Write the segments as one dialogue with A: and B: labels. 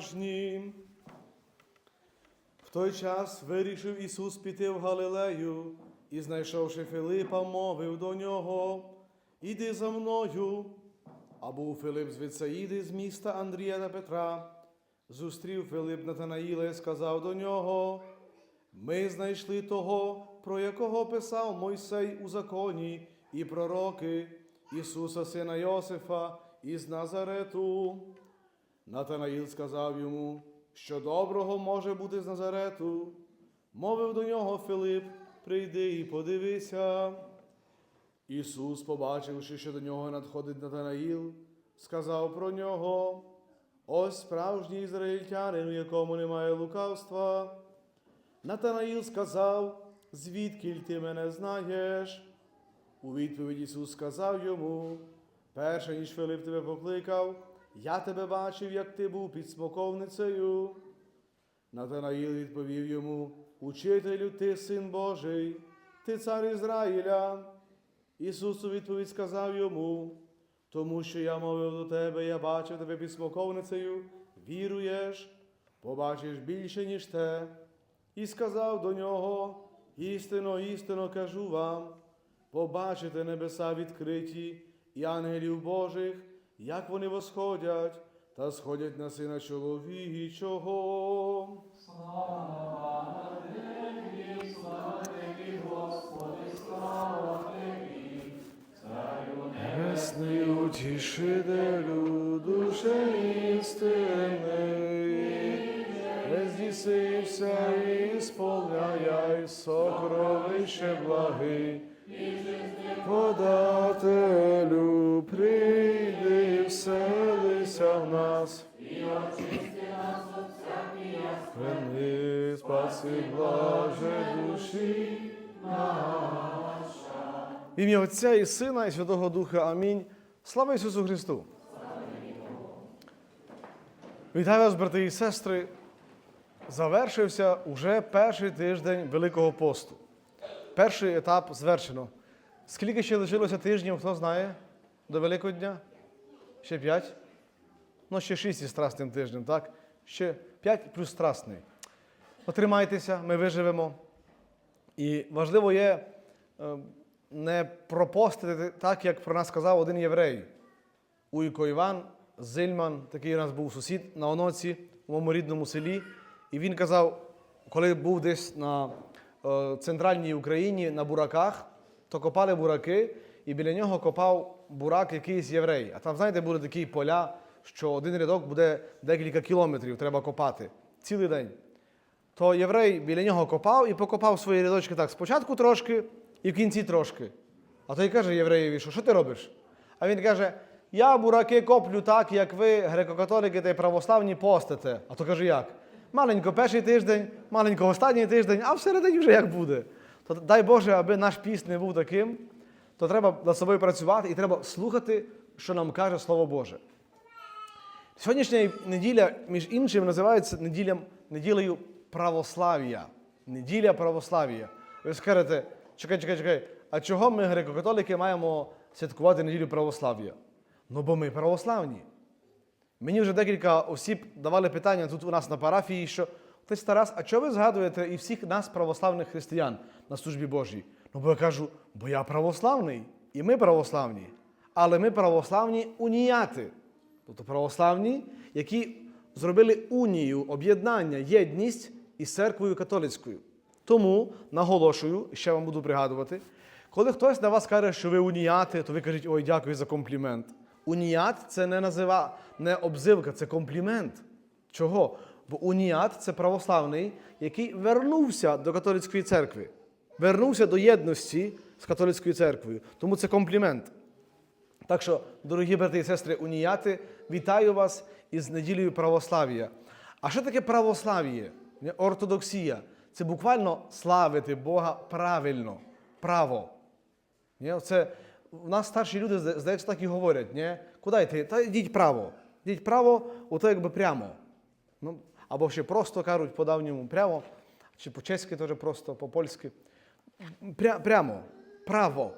A: справжні. В той час вирішив Ісус піти в Галилею і, знайшовши Филипа, мовив до нього: Іди за мною. А був Филип з Вицаїди, з міста Андрія та Петра. Зустрів Филип Натанаїла і сказав до нього: Ми знайшли того, про якого писав Мойсей у законі і пророки, Ісуса, сина Йосифа, із Назарету. Натанаїл сказав йому, що доброго може бути з Назарету. Мовив до нього Филип, прийди і подивися. Ісус, побачивши, що до нього надходить Натанаїл, сказав про нього: Ось справжній ізраїльтянин, у якому немає лукавства. Натанаїл сказав, звідкіль ти мене знаєш? У відповідь Ісус сказав йому: перше, ніж Филип тебе покликав, я тебе бачив, як ти був під смоковницею. Натанаїл відповів йому: Учителю, ти син Божий, ти цар Ізраїля. Ісус у відповідь сказав йому, тому що я мовив до тебе, я бачив тебе під смоковницею, віруєш, побачиш більше, ніж те. І сказав до нього: істинно, істинно кажу вам, побачите небеса відкриті і ангелів Божих, як вони восходять та сходять на сина чоловічого. Небесний утішителю, душе істини, не здійсився і сповняй сокровище благи. Подателю, вселися в нас. Храни, спаси, блаже душі. В ім'я Отця і Сина, і Святого Духа. Амінь. Слава Ісусу Христу! Вітаю вас, брати і сестри. Завершився уже перший тиждень Великого посту. Перший етап звершено. Скільки ще лишилося тижнів, хто знає? До Великого дня? Ще п'ять? Ну, ще шість із страсним тижнем, так? Ще п'ять плюс страсний. Потримайтеся, ми виживемо. І важливо є е, не пропостити так, як про нас сказав один єврей. Уйко Іван Зильман, такий у нас був сусід на оноці в моєму рідному селі. І він казав, коли був десь на е, центральній Україні на бураках, то копали бураки, і біля нього копав бурак якийсь єврей. А там, знаєте, були такі поля, що один рядок буде декілька кілометрів, треба копати цілий день. То єврей біля нього копав і покопав свої рядочки так спочатку трошки і в кінці трошки. А той каже євреєві, що що ти робиш? А він каже: Я бураки коплю так, як ви, греко-католики та православні, постите. А то каже, як? Маленько перший тиждень, маленько останній тиждень, а всередині вже як буде. То дай Боже, аби наш піст не був таким, то треба над собою працювати і треба слухати, що нам каже Слово Боже. Сьогоднішня неділя, між іншим, називається неділям, неділею православ'я. Неділя православ'я. Ви скажете, чекай, чекай, чекай, а чого ми, греко-католики, маємо святкувати неділю православ'я? Ну, бо ми православні. Мені вже декілька осіб давали питання тут у нас на парафії, що Отець Тарас, а чого ви згадуєте і всіх нас, православних християн, на службі Божій? Ну, бо я кажу, бо я православний, і ми православні. Але ми православні уніяти. Тобто православні, які зробили унію, об'єднання, єдність із церквою католицькою. Тому наголошую, ще вам буду пригадувати, коли хтось на вас каже, що ви уніяти, то ви кажіть, ой, дякую за комплімент. Уніят це не назива, не обзивка, це комплімент. Чого? Бо уніат це православний, який вернувся до католицької церкви, вернувся до єдності з католицькою церквою. Тому це комплімент. Так що, дорогі брати і сестри уніяти, вітаю вас із неділею православ'я. А що таке православ'я? Ортодоксія. Це буквально славити Бога правильно, право. Це, у нас старші люди, здається, так і говорять. Ні? Куди йти? Та йдіть право. Йдіть право, ото якби прямо. Ну, або ще просто кажуть по-давньому прямо, чи по-чеськи теж просто, по-польськи. Пря, прямо, право.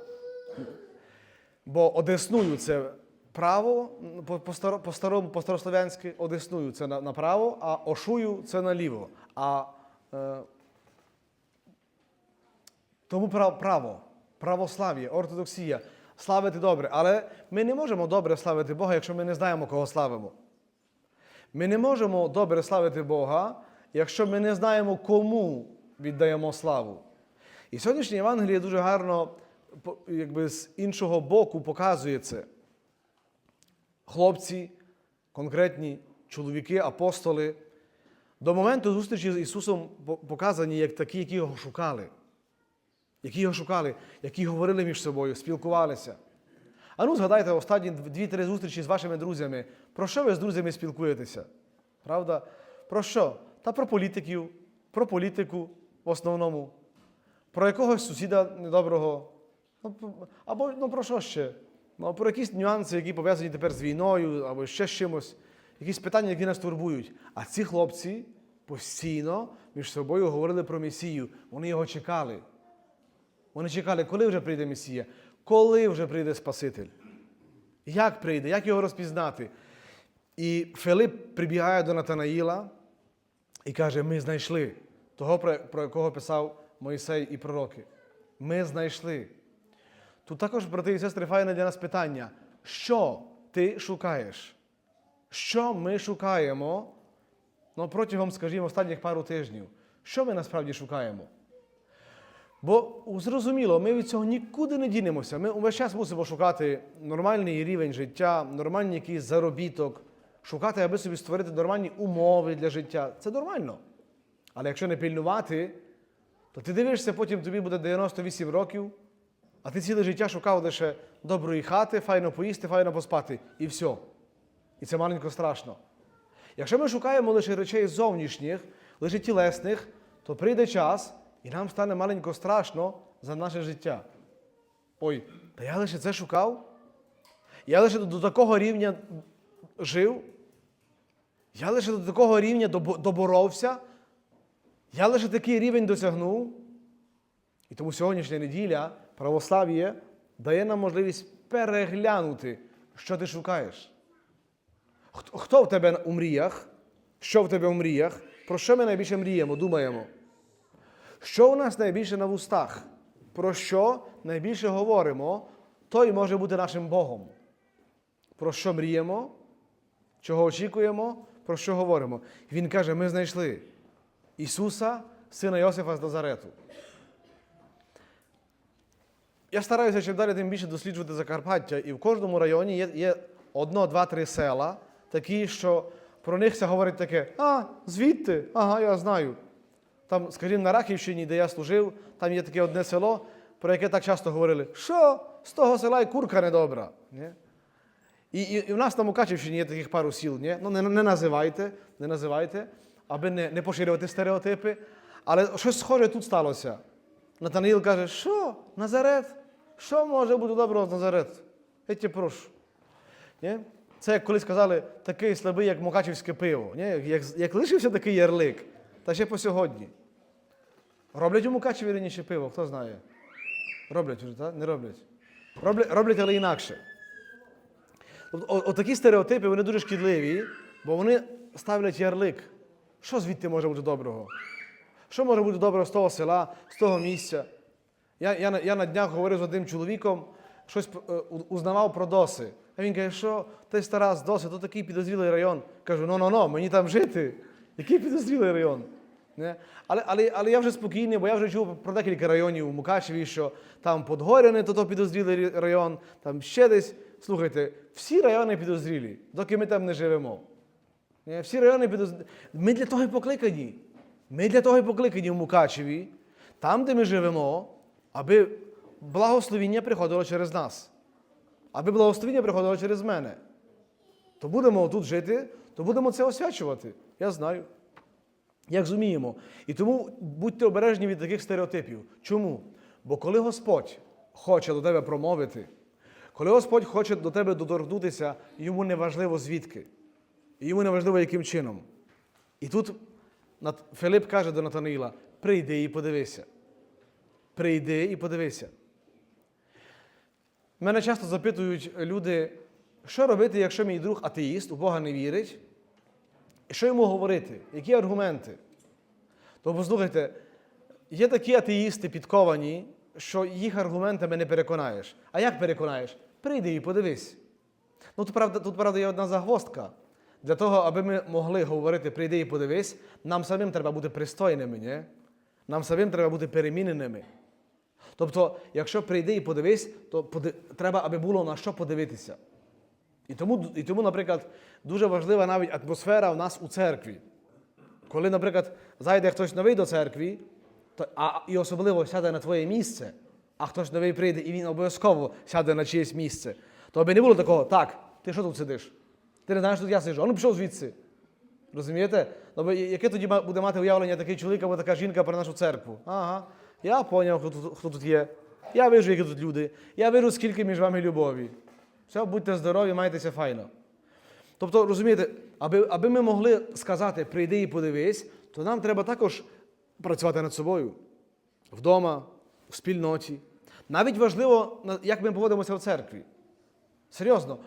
A: Бо одесную це вправо, м, по, по, старо- по старому, по старослов'янськи одесную це направо, а ошую це наліво. А е, тому право, право, православ'я, ортодоксія, славити добре. Але ми не можемо добре славити Бога, якщо ми не знаємо, кого славимо. Ми не можемо добре славити Бога, якщо ми не знаємо, кому віддаємо славу. І сьогоднішнє Євангеліє дуже гарно якби, з іншого боку показує це. Хлопці, конкретні чоловіки, апостоли, до моменту зустрічі з Ісусом показані як такі, які його шукали, які його шукали, які говорили між собою, спілкувалися. А ну згадайте останні дві-три зустрічі з вашими друзями. Про що ви з друзями спілкуєтеся? Правда? Про що? Та про політиків, про політику в основному, про якогось сусіда недоброго. Або ну, про що ще? Ну, про якісь нюанси, які пов'язані тепер з війною, або ще з чимось, якісь питання, які нас турбують. А ці хлопці постійно між собою говорили про Месію. Вони його чекали. Вони чекали, коли вже прийде Месія, коли вже прийде Спаситель. Як прийде, як його розпізнати? І Филип прибігає до Натанаїла і каже: Ми знайшли того, про якого писав Мойсей і пророки. Ми знайшли. Тут також, брати і сестри, файне для нас питання: що ти шукаєш? Що ми шукаємо ну, протягом, скажімо, останніх пару тижнів? Що ми насправді шукаємо? Бо зрозуміло, ми від цього нікуди не дінемося. Ми увесь час мусимо шукати нормальний рівень життя, нормальний якийсь заробіток, шукати, аби собі створити нормальні умови для життя. Це нормально. Але якщо не пильнувати, то ти дивишся, потім тобі буде 98 років, а ти ціле життя шукав лише доброї хати, файно поїсти, файно поспати, і все. І це маленько страшно. Якщо ми шукаємо лише речей зовнішніх, лише тілесних, то прийде час, і нам стане маленько страшно за наше життя. Ой, та я лише це шукав? Я лише до, такого рівня жив? Я лише до такого рівня доборовся? Я лише такий рівень досягнув? І тому сьогоднішня неділя православ'я дає нам можливість переглянути, що ти шукаєш. Хто, в тебе у мріях? Що в тебе у мріях? Про що ми найбільше мріємо, думаємо? Що у нас найбільше на вустах? Про що найбільше говоримо, той може бути нашим Богом. Про що мріємо, чого очікуємо, про що говоримо. Він каже: ми знайшли Ісуса, сина Йосифа з Назарету. Я стараюся чим далі тим більше досліджувати Закарпаття, і в кожному районі є, є одно, два, три села, такі, що про них говорить таке: а, звідти, ага, я знаю. Там, скажімо, на Рахівщині, де я служив, там є таке одне село, про яке так часто говорили, що з того села і курка недобра. Ні? І, і, і в нас на Мукачівщині є таких пару сіл. Ні? Ну, не, не називайте, не називайте, аби не, не поширювати стереотипи. Але щось схоже тут сталося. Натанаїл каже, що? Назарет? Що може бути доброго з Назарет? Я тебе прошу. Ні? Це як колись казали, такий слабий, як мукачівське пиво. Ні? Як, як лишився такий ярлик, та ще по сьогодні. Роблять у Мукачеві раніше пиво, хто знає? Роблять вже, так? Не роблять. Роблять, роблять але інакше. Тобто, Отакі стереотипи вони дуже шкідливі, бо вони ставлять ярлик. Що звідти може бути доброго? Що може бути доброго з того села, з того місця? Я, я, я на днях говорив з одним чоловіком, щось е, узнавав про доси. А він каже, що ти стара з доси, то такий підозрілий район. Кажу, ну ну ну мені там жити. Який підозрілий район? Не? Але, але, але я вже спокійний, бо я вже чув про декілька районів у Мукачеві, що там Подгоряне, то то підозрілий район, там ще десь. Слухайте, всі райони підозрілі, доки ми там не живемо. Ні, Всі райони підозрілі. Ми для того і покликані. Ми для того і покликані в Мукачеві, там, де ми живемо, аби благословіння приходило через нас. Аби благословіння приходило через мене. То будемо тут жити, то будемо це освячувати. Я знаю. Як зуміємо. І тому будьте обережні від таких стереотипів. Чому? Бо коли Господь хоче до тебе промовити, коли Господь хоче до тебе доторкнутися, йому не важливо звідки. І йому не важливо, яким чином. І тут Филип каже до Натанаїла: прийди і подивися. Прийди і подивися. Мене часто запитують люди, що робити, якщо мій друг атеїст, у Бога не вірить? Що йому говорити? Які аргументи? То послухайте, є такі атеїсти підковані, що їх аргументами не переконаєш. А як переконаєш? Прийди і подивись. Ну, тут правда, тут, правда, є одна загвоздка. Для того, аби ми могли говорити прийди і подивись, нам самим треба бути пристойними, ні? Нам самим треба бути переміненими. Тобто, якщо прийди і подивись, то треба, аби було на що подивитися. І тому, і тому, наприклад, дуже важлива навіть атмосфера в нас у церкві. Коли, наприклад, зайде хтось новий до церкви, то, а, і особливо сяде на твоє місце, а хтось новий прийде і він обов'язково сяде на чиєсь місце, то аби не було такого, так, ти що тут сидиш? Ти не знаєш, що тут я сиджу, а ну пішов звідси. Розумієте? Бо яке тоді буде мати уявлення такий чоловік або така жінка про нашу церкву? Ага, я поняв, хто тут, хто тут є. Я вижу, які тут люди. Я вижу, скільки між вами любові. Все, будьте здорові, майтеся файно. Тобто, розумієте, аби, аби ми могли сказати прийди і подивись, то нам треба також працювати над собою вдома, в спільноті. Навіть важливо, як ми поводимося в церкві. Серйозно,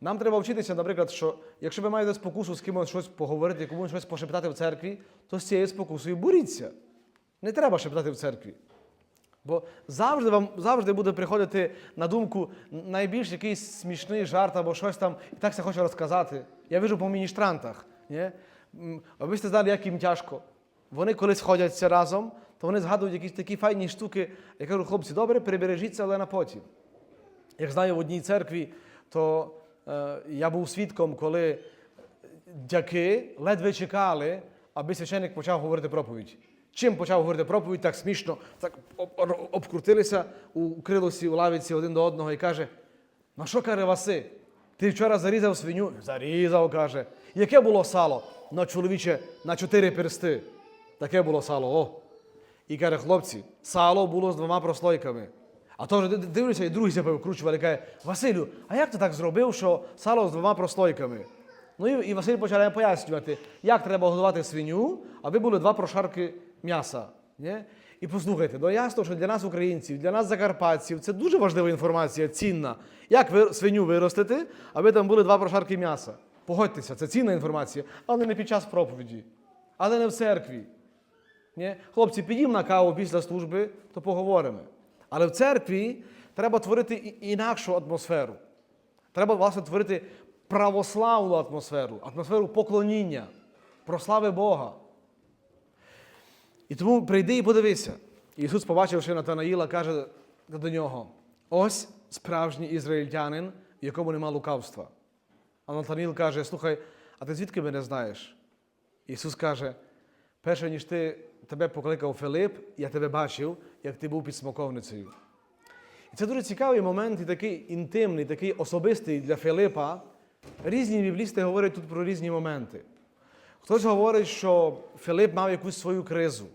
A: нам треба вчитися, наприклад, що якщо ви маєте спокусу з кимось щось поговорити, комусь щось пошептати в церкві, то з цією спокусою боріться. Не треба шептати в церкві. Бо завжди вам завжди буде приходити на думку найбільш якийсь смішний жарт або щось там, і так це хоче розказати. Я вижу по міністрантах. Ні? А ви сте знали, як їм тяжко. Вони коли сходяться разом, то вони згадують якісь такі файні штуки. Я кажу, хлопці, добре, прибережіться, але на потім. Як знаю в одній церкві, то е, я був свідком, коли дяки ледве чекали, аби священник почав говорити проповідь. Чим почав говорити проповідь, так смішно, так об- об- обкрутилися у крилосі, у лавіці один до одного і каже: Ну що каже Васи? Ти вчора зарізав свиню? Зарізав, каже. Яке було сало? Ну, чоловіче, на чотири персти. Таке було сало. О. І каже, хлопці, сало було з двома прослойками. А то вже дивлюся, і другий себе викручували, каже, Василю, а як ти так зробив, що сало з двома прослойками? Ну і Василь почав пояснювати, як треба годувати свиню, аби були два прошарки м'яса. Ні? І послухайте, ну ясно, що для нас, українців, для нас, закарпатців, це дуже важлива інформація, цінна. Як ви свиню виростити, аби там були два прошарки м'яса? Погодьтеся, це цінна інформація, але не під час проповіді, але не в церкві. Ні? Хлопці, підіймо на каву після служби, то поговоримо. Але в церкві треба творити інакшу атмосферу. Треба, власне, творити православну атмосферу, атмосферу поклоніння, прослави Бога. І тому прийди і подивися. Ісус, побачивши Натанаїла, каже до нього: ось справжній ізраїльтянин, в якому нема лукавства. А Натанаїл каже: Слухай, а ти звідки мене знаєш? Ісус каже: перше, ніж ти тебе покликав Филип, я тебе бачив, як ти був під смоковницею. І це дуже цікавий момент і такий інтимний, такий особистий для Филипа. Різні біблісти говорять тут про різні моменти. Хтось говорить, що Филип мав якусь свою кризу.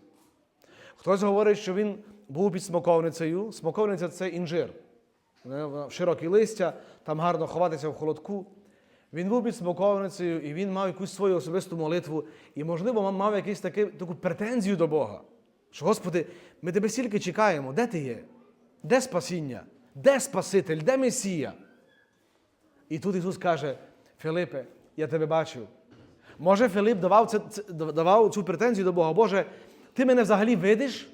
A: Хтось говорить, що він був під смоковницею. Смоковниця це інжир. Широкі листя, там гарно ховатися в холодку. Він був під смоковницею, і він мав якусь свою особисту молитву, і, можливо, мав якусь таки, таку претензію до Бога. Що, Господи, ми тебе стільки чекаємо, де ти є? Де спасіння? Де Спаситель? Де Месія? І тут Ісус каже: Филипе, я тебе бачив. Може, Филип давав, це- давав цю претензію до Бога. Боже, ти мене взагалі видиш?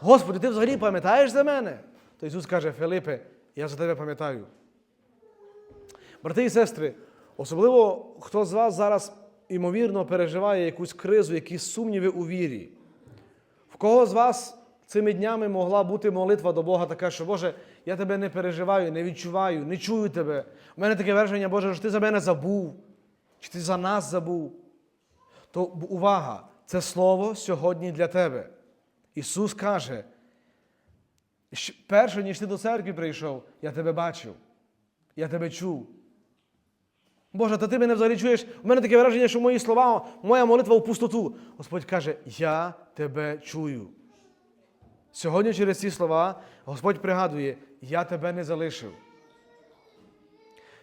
A: Господи, ти взагалі пам'ятаєш за мене? То Ісус каже, Филипе, я за тебе пам'ятаю. Брати і сестри, особливо хто з вас зараз, ймовірно, переживає якусь кризу, якісь сумніви у вірі. В кого з вас цими днями могла бути молитва до Бога така, що Боже, я тебе не переживаю, не відчуваю, не чую тебе. У мене таке враження, Боже, що ти за мене забув, чи ти за нас забув. То увага, це слово сьогодні для тебе. Ісус каже, перше, ніж ти до церкви прийшов, я тебе бачив, я тебе чув. Боже, та ти мене взагалі чуєш. У мене таке враження, що мої слова, моя молитва в пустоту. Господь каже, я тебе чую. Сьогодні через ці слова Господь пригадує, я тебе не залишив.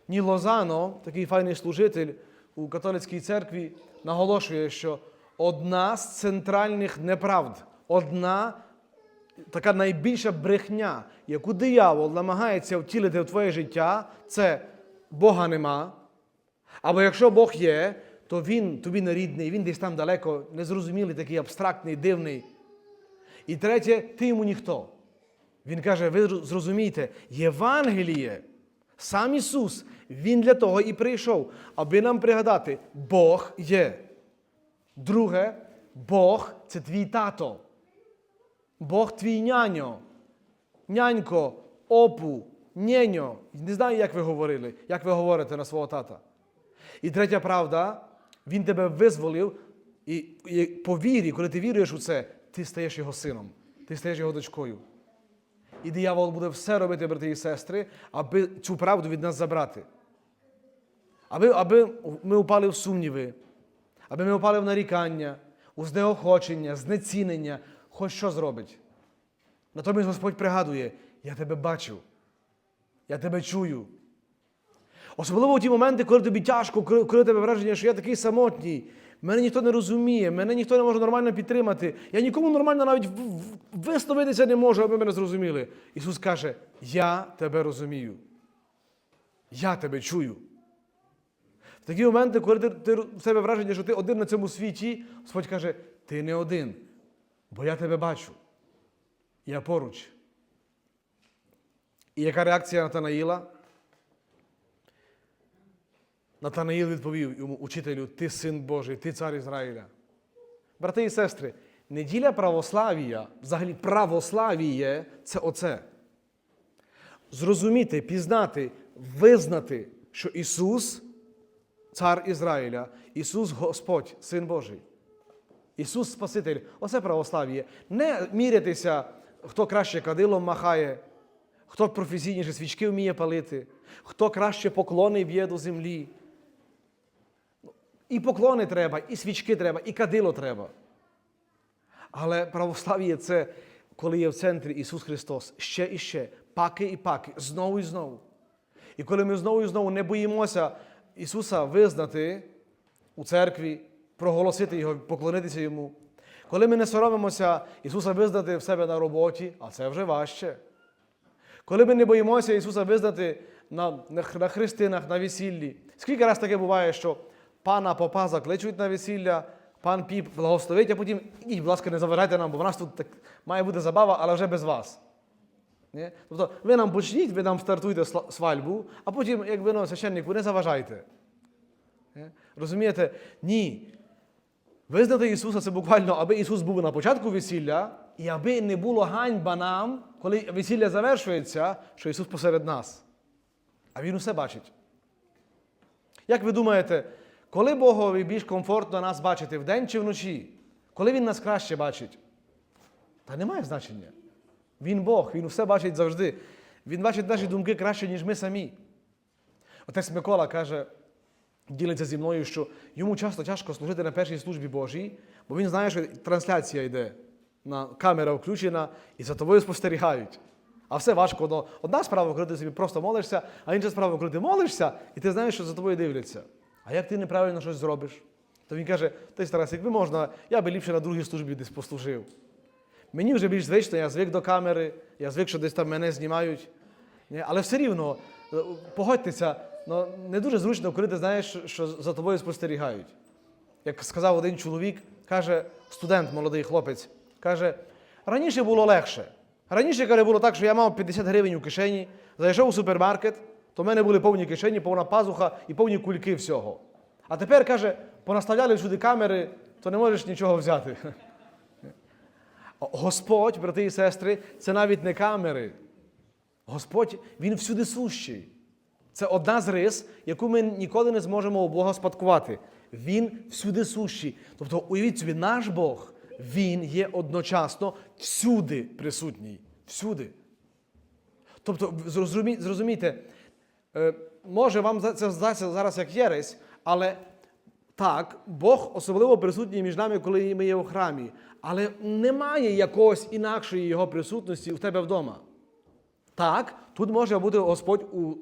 A: Ні Лозано, такий файний служитель у католицькій церкві, наголошує, що одна з центральних неправд, одна така найбільша брехня, яку диявол намагається втілити в твоє життя, це Бога нема. Або якщо Бог є, то Він тобі не рідний, він десь там далеко, незрозумілий, такий абстрактний, дивний. І третє, ти йому ніхто. Він каже: ви зрозумієте, Євангеліє, сам Ісус, Він для того і прийшов, аби нам пригадати, Бог є. Друге, Бог це твій тато. Бог твій няньо, нянько, опу, нєньо. Не знаю, як ви говорили, як ви говорите на свого тата. І третя правда, він тебе визволив, і, і по вірі, коли ти віруєш у це, ти стаєш його сином, ти стаєш його дочкою. І диявол буде все робити, брати і сестри, аби цю правду від нас забрати. Аби, аби ми упали в сумніви, аби ми упали в нарікання, у знеохочення, знецінення, хоч що зробить. Натомість Господь пригадує, я тебе бачив, я тебе чую. Особливо у ті моменти, коли тобі тяжко, коли тебе враження, що я такий самотній, мене ніхто не розуміє, мене ніхто не може нормально підтримати. Я нікому нормально навіть висловитися не можу, аби мене зрозуміли. Ісус каже: Я тебе розумію. Я тебе чую. Такі моменти, коли ти, ти в себе враження, що ти один на цьому світі, Господь каже, ти не один, бо я тебе бачу. Я поруч. І яка реакція Натанаїла? Натанаїл відповів йому, учителю, ти син Божий, ти цар Ізраїля. Брати і сестри, неділя православія, взагалі православіє це оце. Зрозуміти, пізнати, визнати, що Ісус цар Ізраїля, Ісус Господь, Син Божий. Ісус Спаситель. Оце православ'я. Не мірятися, хто краще кадилом махає, хто професійніше свічки вміє палити, хто краще поклони б'є до землі. І поклони треба, і свічки треба, і кадило треба. Але православ'я це коли є в центрі Ісус Христос ще і ще, паки і паки, знову і знову. І коли ми знову і знову не боїмося Ісуса визнати у церкві, проголосити Його, поклонитися Йому. Коли ми не соромимося Ісуса визнати в себе на роботі, а це вже важче. Коли ми не боїмося Ісуса визнати на, на, на хрестинах, на весіллі. Скільки раз таке буває, що пана попа закличуть на весілля, пан піп благословить, а потім ідіть, будь ласка, не заважайте нам, бо в нас тут так має бути забава, але вже без вас. Ні? Тобто ви нам почніть, ви нам стартуйте свадьбу, а потім, як ви ну, священнику, не заважайте. Ні? Розумієте? Ні. Визнати Ісуса це буквально, аби Ісус був на початку весілля, і аби не було ганьба нам, коли весілля завершується, що Ісус посеред нас. А Він усе бачить. Як ви думаєте, коли Богові більш комфортно нас бачити вдень чи вночі? Коли Він нас краще бачить? Та немає значення. Він Бог, Він все бачить завжди. Він бачить наші думки краще, ніж ми самі. Отець Микола каже, ділиться зі мною, що йому часто тяжко служити на першій службі Божій, бо він знає, що трансляція йде, на камера включена і за тобою спостерігають. А все важко. Ну, одна справа, коли ти собі просто молишся, а інша справа, коли ти молишся, і ти знаєш, що за тобою дивляться. А як ти неправильно щось зробиш? То він каже: ти Тарас, якби можна, я би ліпше на другій службі десь послужив. Мені вже більш звично, я звик до камери, я звик, що десь там мене знімають. Але все рівно, е, погодьтеся, ну, не дуже зручно, коли ти знаєш, що за тобою спостерігають. Як сказав один чоловік, каже, студент, молодий хлопець, каже, раніше було легше. Раніше каже, було так, що я мав 50 гривень у кишені, зайшов у супермаркет, то в мене були повні кишені, повна пазуха і повні кульки всього. А тепер, каже, понаставляли всюди камери, то не можеш нічого взяти. Господь, брати і сестри, це навіть не камери. Господь, Він всюди сущий. Це одна з рис, яку ми ніколи не зможемо у Бога спадкувати. Він всюди сущий. Тобто, уявіть собі, наш Бог, Він є одночасно всюди присутній. Всюди. Тобто, зрозумі- зрозумійте, е, може вам це здатися зараз як єресь, але так, Бог особливо присутній між нами, коли ми є у храмі. Але немає якогось інакшої його присутності у тебе вдома. Так, тут може бути Господь у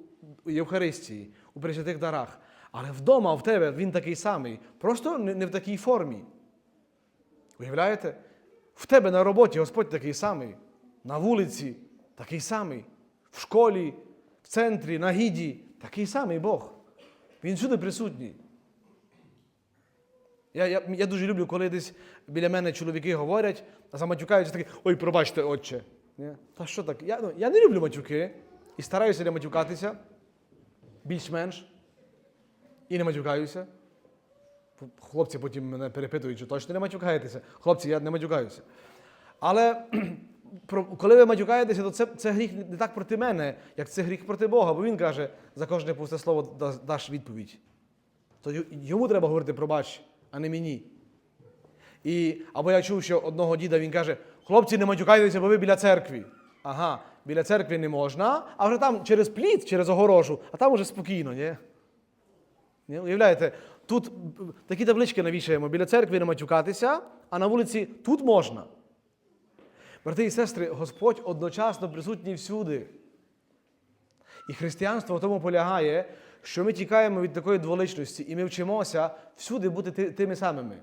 A: Євхаристії, у пресвятих дарах. Але вдома в тебе він такий самий, просто не в такій формі. Уявляєте? В тебе на роботі Господь такий самий, на вулиці такий самий, в школі, в центрі, на гіді Такий самий Бог. Він всюди присутній. Я, я, я дуже люблю, коли десь біля мене чоловіки говорять, а заматюкаються такі, ой, пробачте, отче. Ні? Та що так? Я, ну, я не люблю матюки і стараюся не матюкатися більш-менш. І не матюкаюся. Хлопці потім мене перепитують, чи точно не матюкаєтеся. Хлопці, я не матюкаюся. Але коли ви матюкаєтеся, то це, це гріх не так проти мене, як це гріх проти Бога, бо він каже, за кожне пусте слово да- даш відповідь. То йому треба говорити пробач, а не мені. І, або я чув, що одного діда він каже: хлопці, не матюкайтеся, бо ви біля церкви. Ага, біля церкви не можна, а вже там через плід, через огорожу, а там уже спокійно, ні? Ні? Уявляєте, тут такі таблички навішаємо, біля церкви не матюкатися, а на вулиці тут можна. Брати і сестри, Господь одночасно присутній всюди. І християнство в тому полягає, що ми тікаємо від такої дволичності, і ми вчимося всюди бути тими самими.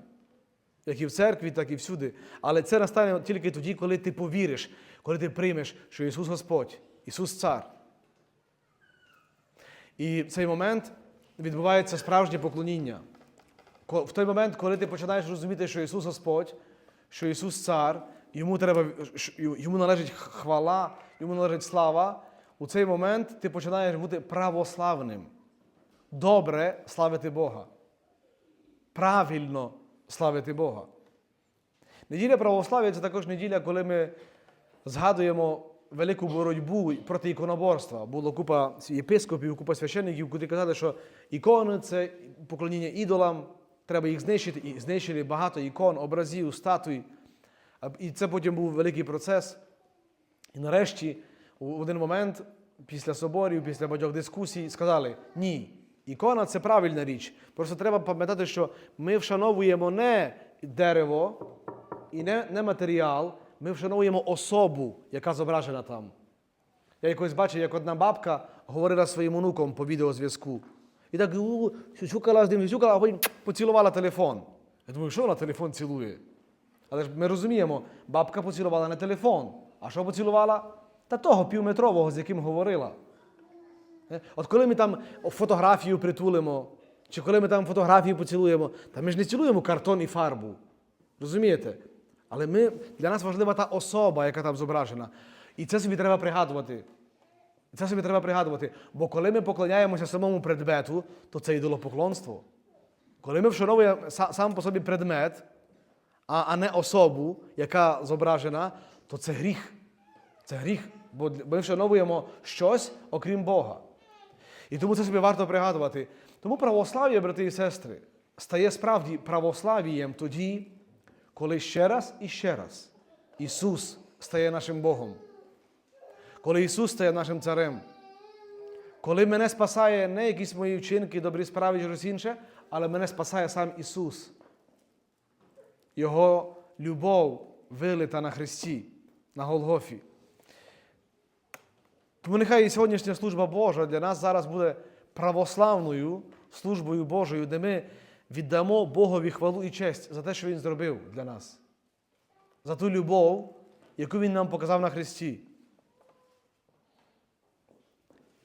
A: Як і в церкві, так і всюди. Але це настане тільки тоді, коли ти повіриш, коли ти приймеш, що Ісус Господь, Ісус Цар. І в цей момент відбувається справжнє поклоніння. В той момент, коли ти починаєш розуміти, що Ісус Господь, що Ісус Цар, йому, треба, йому належить хвала, йому належить слава, у цей момент ти починаєш бути православним. Добре славити Бога. Правильно славити Бога. Неділя православ'я це також неділя, коли ми згадуємо велику боротьбу проти іконоборства. Було купа єпископів, купа священників, котрі казали, що ікони це поклоніння ідолам, треба їх знищити. І знищили багато ікон, образів, статуй. І це потім був великий процес. І нарешті, у один момент, після соборів, після багатьох дискусій, сказали: ні, ікона це правильна річ. Просто треба пам'ятати, що ми вшановуємо не дерево і не, не матеріал, ми вшановуємо особу, яка зображена там. Я якось бачив, як одна бабка говорила своїм онуком по відеозв'язку. І так у, з ним, сюсюкала, а потім поцілувала телефон. Я думаю, що вона телефон цілує? Але ж ми розуміємо, бабка поцілувала не телефон. А що поцілувала? Та того півметрового, з яким говорила. Е, От коли ми там фотографію притулимо, чи коли ми там фотографію поцілуємо, та ми ж не цілуємо картон і фарбу. Розумієте? Але ми, для нас важлива та особа, яка там зображена. І це собі треба пригадувати. І Це собі треба пригадувати. Бо коли ми поклоняємося самому предмету, то це ідолопоклонство. Коли ми вшановуємо сам по собі предмет, а, а не особу, яка зображена, то це гріх. Це гріх, бо ми вшановуємо щось, окрім Бога. І тому це собі варто пригадувати. Тому православ'я, брати і сестри, стає справді православієм тоді, коли ще раз і ще раз Ісус стає нашим Богом. Коли Ісус стає нашим царем. Коли мене спасає не якісь мої вчинки, добрі справи чи щось інше, але мене спасає сам Ісус. Його любов вилита на Христі, на Голгофі. Тому нехай і сьогоднішня служба Божа для нас зараз буде православною службою Божою, де ми віддамо Богові хвалу і честь за те, що Він зробив для нас, за ту любов, яку Він нам показав на Христі.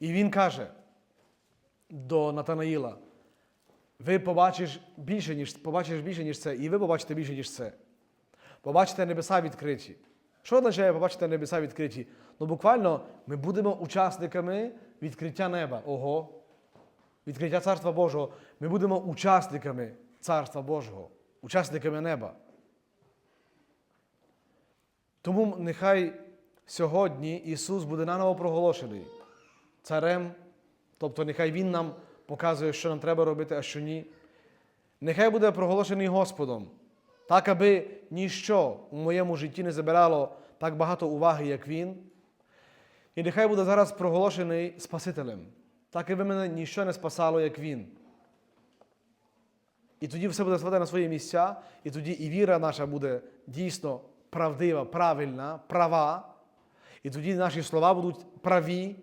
A: І Він каже до Натанаїла: ви побачиш більше, ніж, побачиш більше, ніж це, і ви побачите більше, ніж це. Побачите небеса відкриті. Що означає побачити небеса відкриті? Ну, буквально ми будемо учасниками відкриття неба. Ого. Відкриття Царства Божого. Ми будемо учасниками Царства Божого, учасниками неба. Тому нехай сьогодні Ісус буде наново проголошений царем, тобто нехай Він нам показує, що нам треба робити, а що ні. Нехай буде проголошений Господом, так, аби ніщо у моєму житті не забирало так багато уваги, як Він. І нехай буде зараз проголошений Спасителем, так, аби мене ніщо не спасало, як Він. І тоді все буде ставати на свої місця, і тоді і віра наша буде дійсно правдива, правильна, права. І тоді наші слова будуть праві,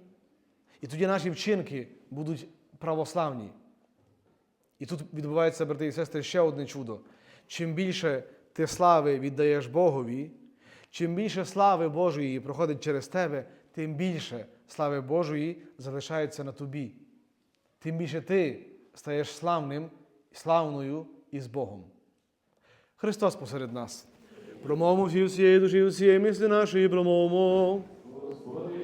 A: і тоді наші вчинки будуть православні. І тут відбувається, брати і сестри, ще одне чудо. Чим більше ти слави віддаєш Богові, чим більше слави Божої проходить через тебе, тим більше слави Божої залишається на тобі. Тим більше ти стаєш славним, славною і з Богом. Христос посеред нас. Промовмо всі всієї душі, всієї мислі нашої промовмо. Господи.